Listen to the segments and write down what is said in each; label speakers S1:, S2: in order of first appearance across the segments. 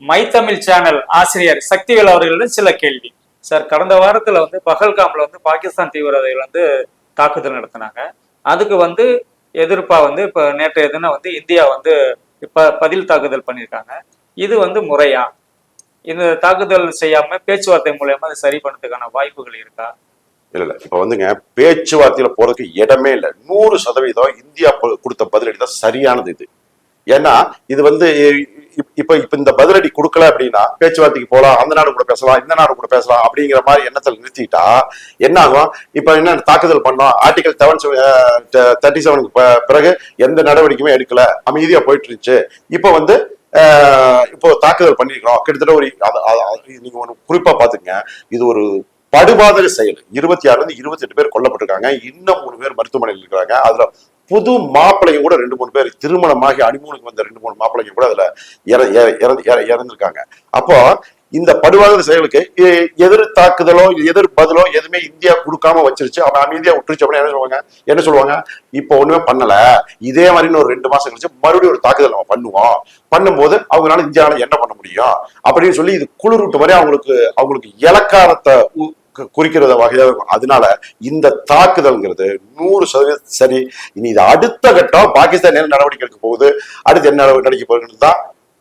S1: மைத்தமிழ் channel ஆசிரியர் சக்திவேல் அவர்களிடம் சில கேள்வி. சார் கடந்த வாரத்துல வந்து பகல்காம்ல வந்து பாகிஸ்தான் தீவிரவாதிகள் வந்து தாக்குதல் நடத்தினாங்க. அதுக்கு வந்து எதிர்ப்பா வந்து இப்ப நேற்றைய தினம் வந்து இந்தியா வந்து இப்ப பதில் தாக்குதல் பண்ணியிருக்காங்க இது வந்து முறையா? இந்த தாக்குதல் செய்யாம பேச்சுவார்த்தை மூலயமா அதை சரி பண்ணதுக்கான வாய்ப்புகள் இருக்கா?
S2: இல்ல இல்ல. இப்ப வந்துங்க பேச்சுவார்த்தையில போறதுக்கு இடமே இல்லை. நூறு சதவீதம் இந்தியா ப- கொடுத்த பதிலடி தான் சரியானது இது. ஏன்னா இது வந்து இப்ப இப்ப இந்த பதிலடி கொடுக்கல அப்படின்னா பேச்சுவார்த்தைக்கு போலாம் அந்த நாடு கூட பேசலாம் இந்த நாடு கூட பேசலாம் அப்படிங்கிற மாதிரி எண்ணத்தில் நிறுத்திட்டா என்ன ஆகும்? இப்ப என்ன தாக்குதல் பண்ணோம் ஆர்டிகல் செவன் தேர்ட்டி செவனுக்கு பிறகு எந்த நடவடிக்கையுமே எடுக்கல அமைதியா போயிட்டு இருந்துச்சு இப்போ வந்து இப்போ தாக்குதல் பண்ணிருக்கிறோம் கிட்டத்தட்ட ஒரு நீங்க ஒன்று குறிப்பா பாத்துங்க இது ஒரு படுபாதக செயல். இருபத்தி ஆறுல இருந்து இருபத்தி எட்டு பேர் கொல்லப்பட்டிருக்காங்க. இன்னும் மூணு பேர் மருத்துவமனையில் இருக்கிறாங்க. அதுல புது மாப்பிள்ளைங்க கூட ரெண்டு மூணு பேர் திருமணமாகி அனிமூனுக்கு வந்த ரெண்டு மூணு மாப்பிள்ளைங்க கூட அதுல இற- இறந்து இறந்திருக்காங்க. அப்போ இந்த படுபாதக செயலுக்கு எதிர் தாக்குதலோ எதிர் பதிலோ எதுவுமே இந்தியா கொடுக்காம வச்சிருச்சு. அவன் அமைதியா விட்டுருச்சு அப்படின்னு என்ன சொல்லுவாங்க? என்ன சொல்லுவாங்க? இப்போ ஒண்ணுமே பண்ணல. இதே மாதிரி ஒரு ரெண்டு மாசம் கழிச்சு மறுபடியும் ஒரு தாக்குதல் நம்ம பண்ணுவோம். பண்ணும்போது அவங்களால இந்தியாவில என்ன பண்ண முடியும்? அப்படின்னு சொல்லி இது குளிரூட்டு மாதிரி அவங்களுக்கு அவங்களுக்கு இலக்காரத்தை உ- குறிக்கிறத வகையாக இருக்கும் அதனால இந்த தாக்குதல்ங்கிறது நூறு சதவீதம் சரி. இனி இது அடுத்த கட்டம் பாகிஸ்தான் என்ன நடவடிக்கை எடுக்க போகுது? அடுத்து என்ன நடவடிக்கை போகுதுன்னு தான்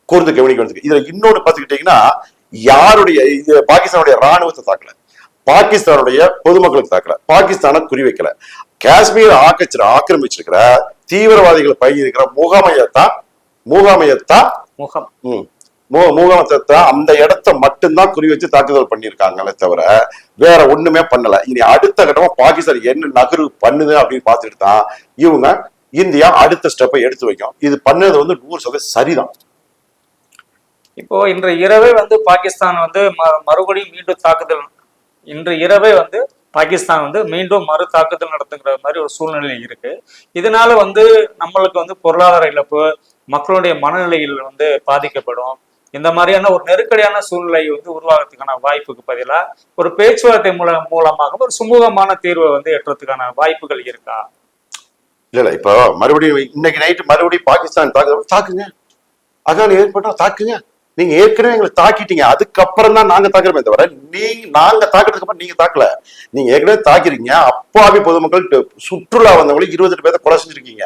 S2: கூர்ந்து கவனிக்க வேண்டியது இதுல இன்னொன்னு பார்த்துக்கிட்டீங்கன்னா யாருடைய இது பாகிஸ்தானுடைய ராணுவத்தை தாக்கல. பாகிஸ்தானுடைய பொதுமக்களுக்கு தாக்கல. பாகிஸ்தானை குறி வைக்கல காஷ்மீர் ஆக்கச்சிர ஆக்கிரமிச்சிருக்கிற தீவிரவாதிகளை பயிரிருக்கிற முகாமையத்தான் முகாமையத்தான்
S1: முகம்.
S2: ம். மு- அந்த இடத்த மட்டும்தான் குறி வச்சு தாக்குதல் பண்ணியிருக்காங்களே தவிர வேற ஒண்ணுமே பண்ணல. இனி அடுத்த கட்டமா பாகிஸ்தான் என்ன நகரு பண்ணுது அப்படின்னு பார்த்துட்டு தான் இவங்க இந்தியா அடுத்த ஸ்டெப்பை எடுத்து வைக்கும். இது பண்ணது வந்து நூறு சதவீதம் சரிதான்.
S1: இப்போ இன்று இரவே வந்து பாகிஸ்தான் வந்து ம- மறுபடியும் மீண்டும் தாக்குதல் இன்று இரவே வந்து பாகிஸ்தான் வந்து மீண்டும் மறு தாக்குதல் நடத்துங்கிற மாதிரி ஒரு சூழ்நிலை இருக்கு. இதனால வந்து நம்மளுக்கு வந்து பொருளாதார இழப்பு மக்களுடைய மனநிலையில் வந்து பாதிக்கப்படும். இந்த மாதிரியான ஒரு நெருக்கடியான சூழ்நிலை வந்து உருவாகிறதுக்கான வாய்ப்புக்கு பதிலாக ஒரு பேச்சுவார்த்தை மூலம் மூலமாக ஒரு சுமூகமான தீர்வை வந்து எட்டுறதுக்கான வாய்ப்புகள் இருக்கா?
S2: இல்ல இல்ல இப்போ மறுபடியும் இன்னைக்கு நைட்டு மறுபடியும் பாகிஸ்தான் தாக்குதல் தாக்குங்க. அதான் ஏற்பட்டா தாக்குங்க. நீங்க ஏற்கனவே எங்களை தாக்கிட்டீங்க. அதுக்கப்புறம் தான் நாங்க தாக்குறோமே தவிர நீங்க நாங்க தாக்குறதுக்கு அப்புறம் நீங்க தாக்கல. நீங்க ஏற்கனவே தாக்கிறீங்க அப்பாவி பொதுமக்கள் சுற்றுலா வந்தவங்களுக்கு இருபத்தெட்டு பேர்த்த கொலை செஞ்சிருக்கீங்க.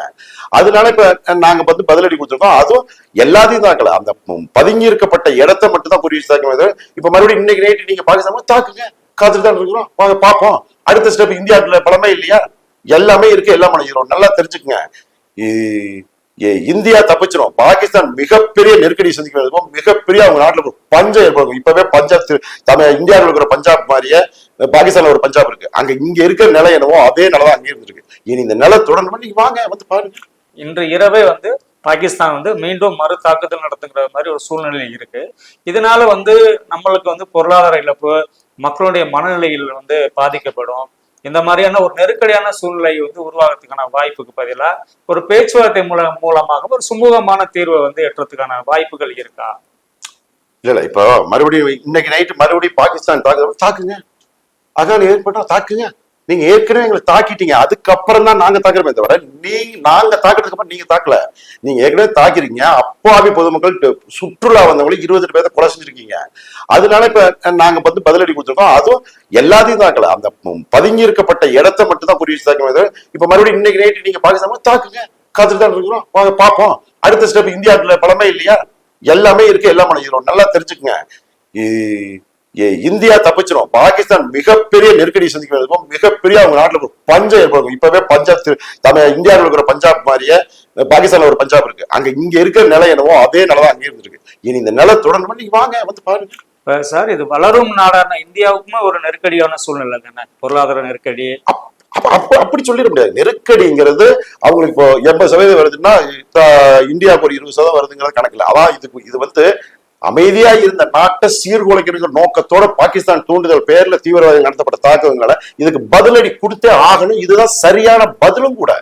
S2: அதனால இப்ப நாங்க வந்து பதிலடி கொடுத்துருக்கோம். அதுவும் எல்லாத்தையும் தாக்கல. அந்த பதுங்கி இருக்கப்பட்ட இடத்த மட்டும் தான் குறி வச்சு தாக்கமே தவிர இப்ப மறுபடியும் இன்னைக்கு நைட்டு நீங்க பாகிஸ்தான் தாக்குங்க. காத்துட்டு தான் இருக்கிறோம். வாங்க பார்ப்போம் அடுத்த ஸ்டெப் இந்தியாவில் பழமே இல்லையா? எல்லாமே இருக்கு. எல்லாம் பண்ணிக்கிறோம் நல்லா தெரிஞ்சுக்குங்க. இந்தியா தப்பிச்சிடும் பாகிஸ்தான் மிகப்பெரிய நெருக்கடி சந்திக்கிறதுக்கும் மிகப்பெரிய அவங்க நாட்டுல ஒரு பஞ்சம் ஏற்படும். இப்பவே பஞ்சாப் தமிழ் இந்தியாவில் இருக்கிற பஞ்சாப் மாதிரியே பாகிஸ்தான்ல ஒரு பஞ்சாப் இருக்கு. அங்க இங்க இருக்கிற நிலை என்னவோ அதே நிலை தான் அங்கே இருந்திருக்கு. இனி இந்த நிலை தொடரணுமா நீங்க வாங்க வந்து பாருங்க.
S1: இன்று இரவே வந்து பாகிஸ்தான் வந்து மீண்டும் மறு தாக்குதல் நடத்துங்கிற மாதிரி ஒரு சூழ்நிலை இருக்கு. இதனால வந்து நம்மளுக்கு வந்து பொருளாதார இழப்பு மக்களுடைய மனநிலையில் வந்து பாதிக்கப்படும். இந்த மாதிரியான ஒரு நெருக்கடியான சூழ்நிலை வந்து உருவாகிறதுக்கான வாய்ப்புக்கு பதிலாக ஒரு பேச்சுவார்த்தை மூலம் மூலமாக ஒரு சுமூகமான தீர்வை வந்து எட்டுறதுக்கான வாய்ப்புகள் இருக்கா?
S2: இல்ல இல்ல இப்போ மறுபடியும் இன்னைக்கு நைட்டு மறுபடியும் பாகிஸ்தான் தாக்குதல் தாக்குங்க. அதான் ஏற்பட்டா தாக்குங்க. நீங்க ஏற்கனவே எங்களை தாக்கிட்டீங்க. அதுக்கப்புறம் தான் நாங்க தாக்குறமே தவிர நீங்க நாங்க தாக்குறதுக்கு அப்புறம் நீங்க தாக்கல. நீங்க ஏற்கனவே தாக்கிறீங்க அப்பாவி பொதுமக்கள் சுற்றுலா வந்தவங்களுக்கு இருபது பேர்த்த கொலை செஞ்சிருக்கீங்க. அதனால இப்ப நாங்க வந்து பதிலடி கொடுத்துருக்கோம். அதுவும் எல்லாத்தையும் தாக்கல. அந்த பதுங்கி இருக்கப்பட்ட இடத்த மட்டும் தான் குறி வச்சு தாக்கமே இப்ப மறுபடியும் இன்னைக்கு நைட்டு நீங்க பாகிஸ்தான் தாக்குங்க. காத்துட்டு தான் இருக்கிறோம். வாங்க பார்ப்போம் அடுத்த ஸ்டெப் இந்தியாவில் பலமே இல்லையா? எல்லாமே இருக்கு எல்லாம் நல்லா தெரிஞ்சுக்குங்க. இந்தியா தப்பிச்சிரும். பாகிஸ்தான் மிகப்பெரிய நெருக்கடி சந்திக்கிறதுக்கும் மிகப்பெரிய அவங்க நாட்டுல ஒரு பஞ்சம் ஏற்படும். இப்பவே பஞ்சாப் தமிழ் இந்தியாவில் இருக்கிற பஞ்சாப் மாதிரியே பாகிஸ்தான்ல ஒரு பஞ்சாப் இருக்கு. அங்க இங்க இருக்கிற நிலை என்னவோ அதே நிலை தான் அங்கே இருந்திருக்கு. இனி இந்த நிலை தொடரணுமா நீங்க வாங்க வந்து பாருங்க.
S1: சார் இது வளரும் நாடான இந்தியாவுக்குமே ஒரு நெருக்கடியான சூழ்நிலை தானே? பொருளாதார நெருக்கடி.
S2: அப்- அப்ப அப்ப- அப்படி சொல்லிட முடியாது. நெருக்கடிங்கிறது அவங்களுக்கு இப்போ எண்பது சதவீதம் வருதுன்னா இந்தியாவுக்கு ஒரு இருபது சதவீதம் வருதுங்கிறது கணக்குல அதான் இதுக்கு இது வந்து அமைதியா இருந்த நாட்டை சீர்குலைக்கிற நோக்கத்தோட பாகிஸ்தான் தூண்டுதல் பேர்ல தீவிரவாதம் நடத்தப்பட்ட தாக்குதல்களை இதுக்கு பதிலடி கொடுத்தே ஆகணும். இதுதான் சரியான பதிலும் கூட.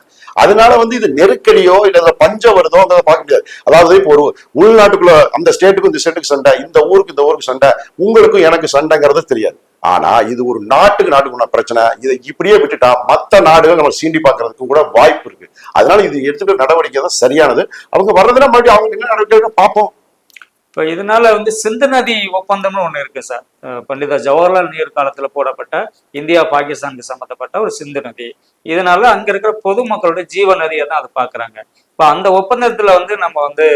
S2: அதனால வந்து இது நெருக்கடியோ இல்ல இதுல வருதோ அந்த பார்க்க முடியாது. அதாவது இப்போ ஒரு உள்நாட்டுக்குள்ள அந்த ஸ்டேட்டுக்கும் இந்த ஸ்டேட்டுக்கு சண்டை இந்த ஊருக்கு இந்த ஊருக்கு சண்டை உங்களுக்கும் எனக்கு சண்டைங்கிறது தெரியாது. ஆனா இது ஒரு நாட்டுக்கு நாட்டுக்குள்ள பிரச்சனை. இதை இப்படியே விட்டுட்டா மத்த நாடுகள் நம்ம சீண்டி பார்க்கறதுக்கு கூட வாய்ப்பு இருக்கு. அதனால இது எடுத்துக்கிற நடவடிக்கை தான் சரியானது. அவங்க வர்றதுனா மறுபடியும் அவங்க என்ன நடவடிக்கை பார்ப்போம்.
S1: இப்போ இதனால வந்து சிந்து நதி ஒப்பந்தம்னு ஒன்று இருக்கு சார். பண்டிதா ஜவஹர்லால் நேரு காலத்துல போடப்பட்ட இந்தியா பாகிஸ்தானுக்கு சம்மந்தப்பட்ட ஒரு சிந்து நதி. இதனால அங்க இருக்கிற பொதுமக்களோட ஜீவ நதியை தான் அதை பார்க்குறாங்க இப்போ அந்த ஒப்பந்தத்துல வந்து நம்ம வந்து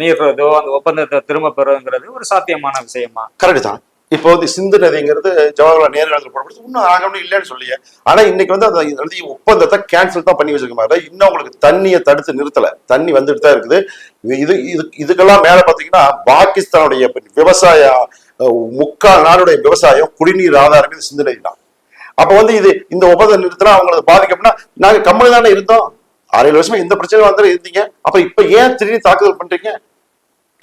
S1: மீறுறதோ அந்த ஒப்பந்தத்தை திரும்ப பெறுறதுங்கிறது ஒரு சாத்தியமான விஷயமா?
S2: கரெக்ட் தான். இப்போ வந்து சிந்து நதிங்கிறது ஜவஹர்லால் நேரு காலத்தில் போடப்படுது இன்னும் ஆகணும் இல்லைன்னு சொல்லியே ஆனா இன்னைக்கு வந்து அந்த நதி ஒப்பந்தத்தை கேன்சல் தான் பண்ணி வச்சிருக்க இன்னும் உங்களுக்கு தண்ணியை தடுத்து நிறுத்தல. தண்ணி வந்துட்டு தான் இருக்குது. இது இது இதுக்கெல்லாம் மேல பாத்தீங்கன்னா பாகிஸ்தானுடைய விவசாய முக்கால் நாடுடைய விவசாயம் குடிநீர் ஆதாரமே இது சிந்து நதி தான். அப்ப வந்து இது இந்த ஒப்பந்தம் நிறுத்தினா அவங்களுக்கு பாதிக்கப்படினா நாங்க கம்மி தானே இருந்தோம். அரை வருஷமா எந்த பிரச்சனையும் வந்து இருந்தீங்க. அப்ப இப்ப ஏன் திடீர்னு தாக்குதல் பண்றீங்க?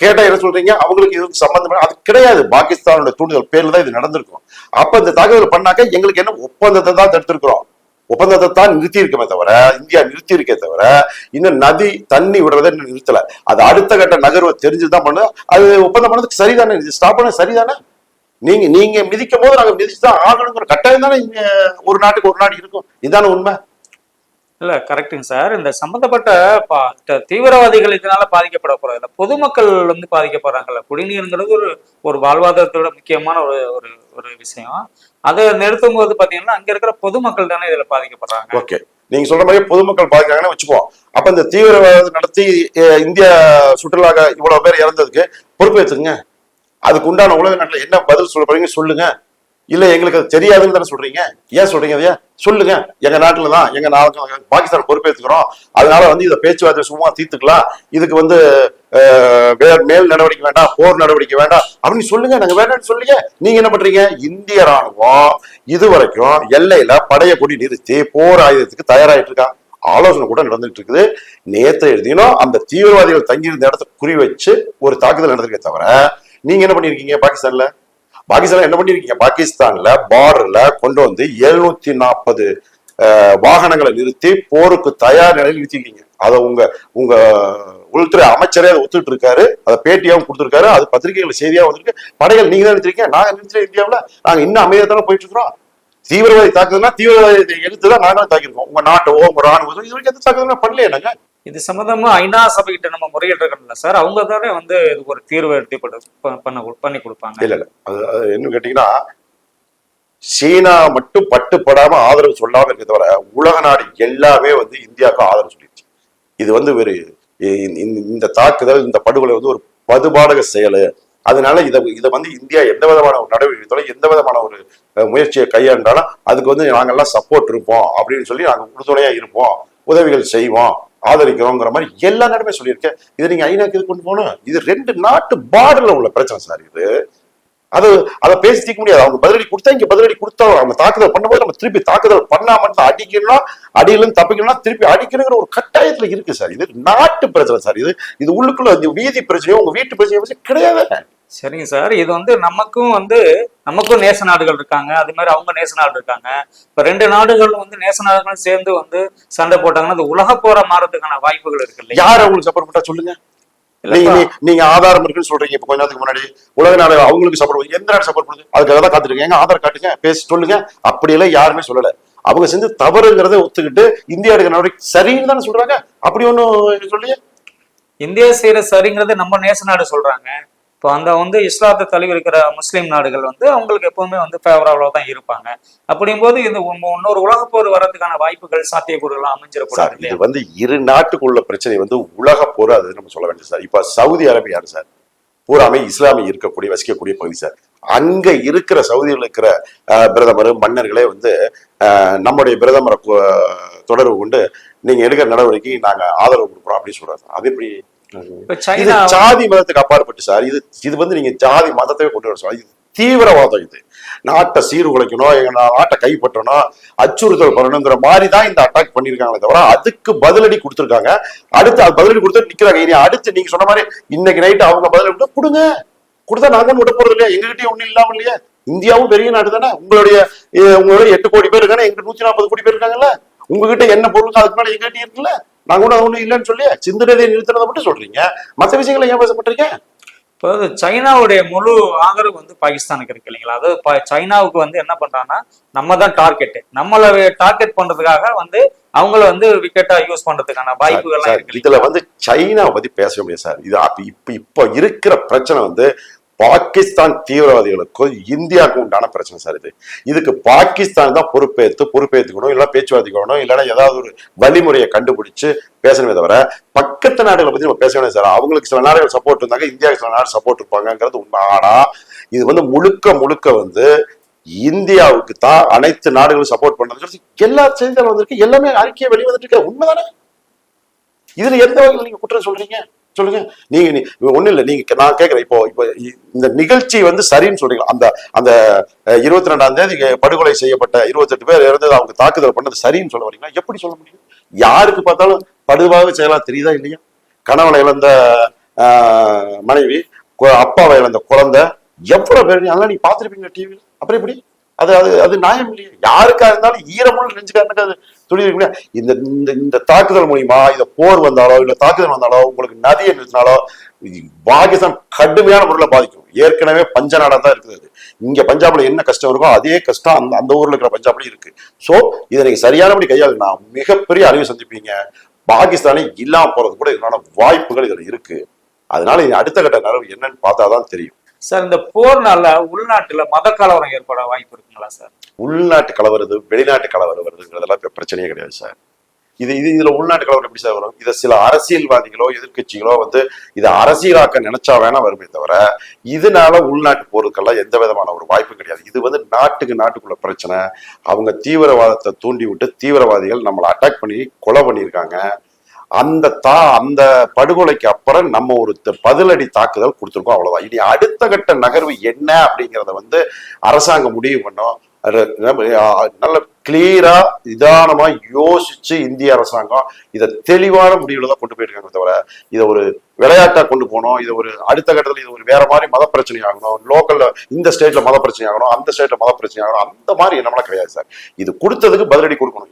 S2: கேட்டா என்ன சொல்றீங்க? அவங்களுக்கு இதுக்கு சம்பந்தம் அது கிடையாது. பாகிஸ்தானோட தூண்டுதல் பேர்ல தான் இது நடந்திருக்கும். அப்ப இந்த தகவல் பண்ணாக்க எங்களுக்கு என்ன ஒப்பந்தத்தை தான் தடுத்திருக்கிறோம். ஒப்பந்தத்தை தான் நிறுத்தி இருக்கமே தவிர இந்தியா நிறுத்தி இருக்கே தவிர இன்னும் நதி தண்ணி விடுறதை இன்னும் நிறுத்தல. அது அடுத்த கட்ட நகர்வை தெரிஞ்சுதான் பண்ணு. அது ஒப்பந்தம் பண்ணதுக்கு சரிதானே? ஸ்டாப் பண்ண சரிதானே? நீங்க நீங்க மிதிக்கும் போது நாங்க மிதிச்சுதான் ஆகணுங்கிற கட்டாயம் தானே இங்க ஒரு நாட்டுக்கு ஒரு நாடு இருக்கும். இதுதானே உண்மை?
S1: இல்ல கரெக்டுங்க சார் இந்த சம்பந்தப்பட்ட பா- தீவிரவாதிகள் இதனால பாதிக்கப்பட போறது இல்ல பொதுமக்கள் வந்து பாதிக்கப்படுறாங்கல்ல. குடிநீருங்கிறது ஒரு ஒரு வாழ்வாதாரத்தோட முக்கியமான ஒரு ஒரு ஒரு விஷயம். அதை நிறுத்தும் போது பாத்தீங்கன்னா அங்க இருக்கிற பொதுமக்கள் தானே இதுல பாதிக்கப்படுறாங்க.
S2: ஓகே. நீங்க சொல்ற மாதிரி பொதுமக்கள் பாதிக்கிறாங்கன்னு வச்சுக்குவோம் அப்ப இந்த தீவிரவாதம் நடத்தி இந்தியா சுற்றுலாக இவ்வளவு பேர் இறந்ததுக்கு பொறுப்பேற்றுங்க அதுக்கு உண்டான உலக நாட்டில் என்ன பதில் சொல்ல போறீங்க சொல்லுங்க. இல்லை எங்களுக்கு அது தெரியாதுன்னு தானே சொல்றீங்க? ஏன் சொல்றீங்க ஐயா சொல்லுங்க. எங்க நாட்டில் தான் எங்க நாளுக்கு பாகிஸ்தான் பொறுப்பேற்றுக்கிறோம் அதனால வந்து இதை பேச்சுவார்த்தை சும்மா தீர்த்துக்கலாம். இதுக்கு வந்து வே- மேல் நடவடிக்கை வேண்டாம் போர் நடவடிக்கை வேண்டாம். அப்படின்னு சொல்லுங்க. நாங்க வேண்டாம்னு சொல்லுங்க. நீங்க என்ன பண்றீங்க? இந்திய ராணுவம் இது வரைக்கும் எல்லையில படைய கொடி நிறுத்தி போர் ஆயுதத்துக்கு தயாராகிட்டு இருக்காங்க ஆலோசனை கூட நடந்துட்டு இருக்குது. நேத்து எழுதினோம் அந்த தீவிரவாதிகள் தங்கியிருந்த இடத்த குறி வச்சு ஒரு தாக்குதல் நடந்திருக்கே தவிர நீங்க என்ன பண்ணிருக்கீங்க பாகிஸ்தான்ல? பாகிஸ்தான் என்ன பண்ணிருக்கீங்க? பாகிஸ்தான்ல பார்டர்ல கொண்டு வந்து எழுநூத்தி நாற்பது வாகனங்களை நிறுத்தி போருக்கு தயார் நிலையில் நிறுத்திருக்கீங்க அதை உங்க உங்க உள்துறை அமைச்சரே அதை ஒத்துட்டு இருக்காரு அதை பேட்டியாவும் கொடுத்துருக்காரு. அது பத்திரிகைகள் செய்தியா வந்திருக்கு. படைகள் நீங்க தான் நிறுத்திருக்கீங்க நாங்க நிறுத்தின இந்தியாவுல? நாங்க இன்னும் அமைதியாக போயிட்டு இருக்கிறோம் தீவிரவாதி தாக்குதுன்னா தீவிரவாதி எடுத்து தான் நாங்களும் தாக்கியிருக்கோம். உங்க நாட்டோ உங்க ராணுவம் இது வரைக்கும் எந்த தாக்குதலும் பண்ணலையே நாங்க.
S1: இது சம்மந்தமா ஐநா சபைகிட்ட நம்ம முறையிட்டிருக்கோம்ல சார் அவங்க தானே வந்து இதுக்கு ஒரு தீர்வு எடுத்து பண்ண பண்ணி கொடுப்பாங்க.
S2: இல்ல இல்ல. அது என்ன கேட்டீங்கன்னா சீனா மட்டும் பட்டுப்படாம ஆதரவு சொல்லாம இருக்க தவிர உலக நாடு எல்லாமே வந்து இந்தியாவுக்கு ஆதரவு சொல்லிடுச்சு. இது வந்து ஒரு இந்த- இந்த தாக்குதல் இந்த படுகொலை வந்து ஒரு பதுபாடக செயல். அதனால இதை இதை வந்து இந்தியா எந்த விதமான ஒரு நடவடிக்கை எந்த விதமான ஒரு முயற்சியை கையாண்டாலும் அதுக்கு வந்து நாங்கள்லாம் சப்போர்ட் இருப்போம் அப்படின்னு சொல்லி நாங்கள் உறுதுணையாக இருப்போம் உதவிகள் செய்வோம். ஆதரிக்கிறோங்கிற மாதிரி எல்லா நேரமே சொல்லியிருக்கேன். இதை நீங்க ஐநாக்கு இது கொண்டு போகணும்? இது ரெண்டு நாட்டு பார்டர்ல உள்ள பிரச்சனை சார் இது. அது அதை பேசி தீர்க்க முடியாது. அவங்க பதிலடி கொடுத்தா இங்க பதிலடி கொடுத்தா அவங்க தாக்குதல் பண்ணும்போது நம்ம திருப்பி தாக்குதல் பண்ணாம மட்டும் அடிக்கணும்னா அடியிலும் தப்பிக்கணும்னா திருப்பி அடிக்கணுங்கிற ஒரு கட்டாயத்துல இருக்கு சார். இது நாட்டு பிரச்சனை சார். இது இது உள்ளுக்குள்ள இந்த வீதி பிரச்சனையோ உங்க வீட்டு பிரச்சனையோ கிடையாது.
S1: சரிங்க சார். இது வந்து நமக்கும் வந்து நமக்கும் நேச நாடுகள் இருக்காங்க. அது மாதிரி அவங்க நேச நாடு இருக்காங்க. இப்ப ரெண்டு நாடுகளும் வந்து நேச நாடுகளும் சேர்ந்து வந்து சண்டை போட்டாங்கன்னா அது உலக போற மாறதுக்கான வாய்ப்புகள் இருக்கு
S2: யார் அவங்களுக்கு சப்போர்ட் பண்ணா சொல்லுங்க. நீங்க நீங்க ஆதாரம் இருக்குன்னு சொல்றீங்க. இப்ப கொஞ்ச நேரத்துக்கு முன்னாடி உலக நாடு அவங்களுக்கு சப்போர்ட் எந்த நாடு சப்போர்ட் பண்ணுது அதுக்காக தான் காத்துருக்கீங்க எங்க ஆதார் காட்டுங்க பேசி சொல்லுங்க. அப்படியெல்லாம் யாருமே சொல்லல. அவங்க செஞ்சு தவறுங்கிறத ஒத்துக்கிட்டு இந்தியா எடுக்கிற நடவடிக்கை சரின்னு தானே சொல்றாங்க? அப்படி ஒண்ணும் சொல்லியே
S1: இந்தியா செய்யற சரிங்கிறது நம்ம நேச நாடு சொல்றாங்க. இப்போ அந்த வந்து இஸ்லாத்தை தழுவி இருக்கிற முஸ்லீம் நாடுகள் வந்து அவங்களுக்கு எப்பவுமே வந்து ஃபேவரபுளாக தான் இருப்பாங்க. அப்படிங்கும்போது இந்த இன்னொரு உலகப்போர் வர்றதுக்கான வாய்ப்புகள் சாத்தியக்கூறுகள்
S2: சார்
S1: அமைஞ்சிடக்கூடாது
S2: இது
S1: இல்லையா
S2: வந்து இரு நாட்டுக்குள்ள பிரச்சனை வந்து உலக போர் அது நம்ம சொல்ல வேண்டியது சார். இப்ப சவுதி அரேபியா சார்? பூராமே இஸ்லாமிய இருக்கக்கூடிய வசிக்கக்கூடிய பகுதி சார். அங்க இருக்கிற சவுதியில் இருக்கிற அஹ், பிரதமர் மன்னர்களே வந்து அஹ், நம்முடைய பிரதமரை தொடர்பு கொண்டு நீங்க எடுக்கிற நடவடிக்கை நாங்க ஆதரவு கொடுக்குறோம் அப்படின்னு சொல்றாங்க அது எப்படி
S1: இப்ப
S2: இது
S1: சைனா
S2: ஜாதி மதத்துக்கு அப்பாற்பட்டு சார். இது இது வந்து நீங்க ஜாதி மதத்தையே கொண்டு வர சொல்ல இது தீவிரவாதம் இது. நாட்டை சீர்குலைக்கணும் எங்க நாட்டை கைப்பற்றணும் அச்சுறுத்தல் பண்ணணுங்கிற மாதிரி தான் இந்த அட்டாக் பண்ணிருக்காங்களே தவிர அதுக்கு பதிலடி கொடுத்துருக்காங்க. அடுத்து அது பதிலடி கொடுத்து நிக்கிறாங்க. இனி அடுத்து நீங்க சொன்ன மாதிரி இன்னைக்கு நைட்டு அவங்க பதிலடி கொடுத்தா கொடுங்க. கொடுத்தா நாங்க விட போறது இல்லையா? எங்ககிட்டயும் ஒண்ணும் இல்லாம இல்லையா? இந்தியாவும் பெரிய நாடு தானே? உங்களுடைய உங்களுடைய எட்டு கோடி பேர் இருக்காங்க எங்க நூத்தி நாற்பது கோடி பேர் இருக்காங்கல்ல? உங்ககிட்ட என்ன பொருள் அதுக்கு மேல எங்ககிட்ட இருக்குல்ல? நாங்க கூட ஒண்ணும் இல்லைன்னு சொல்லி சிந்தனையை நிறுத்தினதை மட்டும் சொல்றீங்க. மற்ற விஷயங்களை ஏன் பேச பண்றீங்க
S1: இப்போ சைனாவுடைய முழு ஆதரவு வந்து பாகிஸ்தானுக்கு இருக்கு இல்லைங்களா? அதாவது சைனாவுக்கு வந்து என்ன பண்றாங்கன்னா நம்ம தான் டார்கெட் நம்மளை டார்கெட் பண்றதுக்காக வந்து அவங்கள வந்து விக்கெட்டா யூஸ் பண்றதுக்கான இருக்கு
S2: இதுல வந்து சைனாவை பத்தி பேச முடியாது சார். இது இப்ப இப்ப இருக்கிற பிரச்சனை வந்து பாகிஸ்தான் தீவிரவாதிகளுக்கும் இந்தியாவுக்கும் உண்டான பிரச்சனை சார் இது. இதுக்கு பாகிஸ்தான் தான் பொறுப்பேற்று பொறுப்பேற்றுக்கணும் இல்லை பேச்சுவார்த்தைக்கணும் இல்லைன்னா ஏதாவது ஒரு வழிமுறையை கண்டுபிடிச்சு பேசணுமே தவிர பக்கத்து நாடுகளை பத்தி நம்ம பேச வேண்டிய சார். அவங்களுக்கு சில நாடுகள் சப்போர்ட் இருந்தாங்க இந்தியாவுக்கு சில நாடு சப்போர்ட் இருப்பாங்கிறது உண்மை. ஆனா இது வந்து முழுக்க முழுக்க வந்து இந்தியாவுக்கு தான் அனைத்து நாடுகளும் சப்போர்ட் பண்றது எல்லா செய்திகளும் வந்திருக்கு எல்லாமே அறிக்கையை வெளிவந்துட்டு இருக்க உண்மைதானே? இதுல எந்த வகையில் நீங்க குற்றம் சொல்றீங்க? சொல்லுங்க. நீங்க நீ ஒண்ணு இல்ல. நீங்க நான் கேட்குறேன் இப்போ இப்போ இந்த நிகழ்ச்சி வந்து சரின்னு சொல்றீங்க. அந்த அந்த இருபத்தி ரெண்டாம் தேதி படுகொலை செய்யப்பட்ட இருபத்தெட்டு பேர் இறந்தது அவங்க தாக்குதல் பண்ணது சரின்னு சொல்ல வரீங்களா? எப்படி சொல்ல முடியும்? யாருக்கு பார்த்தாலும் படுவாக செய்யலாம். தெரியுதா இல்லையா? கணவனை இழந்த ஆஹ், மனைவி அப்பாவை இழந்த குழந்தை எவ்வளவு பேர் அதெல்லாம் நீங்க பார்த்திருப்பீங்க டிவியில் அப்புறம் எப்படி? அது அது அது நியாயம் இல்லையா? யாருக்கா இருந்தாலும் ஈரமுள்ள நெஞ்சுக்காரனுக்கு அது துணி இந்த இந்த இந்த தாக்குதல் மூலியமா இந்த போர் வந்தாலோ இல்ல தாக்குதல் வந்தாலோ உங்களுக்கு நதியை நிறுத்தினாலோ பாகிஸ்தான் கடுமையான முறையில் பாதிக்கும். ஏற்கனவே பஞ்ச நாடாக தான் இருக்குது அது. இங்க பஞ்சாப்ல என்ன கஷ்டம் இருக்கோ அதே கஷ்டம் அந்த அந்த ஊர்ல இருக்கிற பஞ்சாப்லயும் இருக்கு. சோ இதை நீங்க சரியானபடி கையாளுனா மிகப்பெரிய அழிவு சந்திப்பீங்க. பாகிஸ்தானே இல்லாம போறது கூட இதனால வாய்ப்புகள் இதுல இருக்கு. அதனால இது அடுத்த கட்ட நகர்வு என்னன்னு பார்த்தாதான் தெரியும்.
S1: சார் இந்த போர்னால உள்நாட்டுல மத கலவரம் ஏற்பட வாய்ப்பு இருக்குங்களா சார்?
S2: உள்நாட்டு கலவரது வெளிநாட்டு கலவரம் வருதுங்கிறதெல்லாம் இப்போ பிரச்சனையே கிடையாது சார். இது இது இதுல உள்நாட்டு கலவரம் எப்படி சார் வரும்? இதை சில அரசியல்வாதிகளோ எதிர்க்கட்சிகளோ வந்து இதை அரசியலாக்க நினைச்சா வேணா வருமே தவிர இதனால உள்நாட்டு போருக்கெல்லாம் எந்த விதமான ஒரு வாய்ப்பும் கிடையாது. இது வந்து நாட்டுக்கு நாட்டுக்குள்ள பிரச்சனை. அவங்க தீவிரவாதத்தை தூண்டி விட்டு தீவிரவாதிகள் நம்மளை அட்டாக் பண்ணி கொலை பண்ணியிருக்காங்க. அந்த தா அந்த படுகொலைக்கு அப்புறம் நம்ம ஒரு பதிலடி தாக்குதல் கொடுத்துருக்கோம் அவ்வளவுதான். இனி அடுத்த கட்ட நகர்வு என்ன அப்படிங்கிறத வந்து அரசாங்கம் முடிவு பண்ணோம். நல்ல கிளியரா நிதானமா யோசிச்சு இந்திய அரசாங்கம் இதை தெளிவான முடிவுல தான் கொண்டு போயிருக்காங்க தவிர இதை ஒரு விளையாட்டா கொண்டு போகணும் இதை ஒரு அடுத்த கட்டத்துல இது ஒரு வேற மாதிரி மத பிரச்சனை ஆகணும் லோக்கல்ல இந்த ஸ்டேட்ல மத பிரச்சனை ஆகணும் அந்த ஸ்டேட்ல மத பிரச்சனை ஆகணும் அந்த மாதிரி நம்மளாம் கிடையாது சார். இது கொடுத்ததுக்கு பதிலடி கொடுக்கணும்.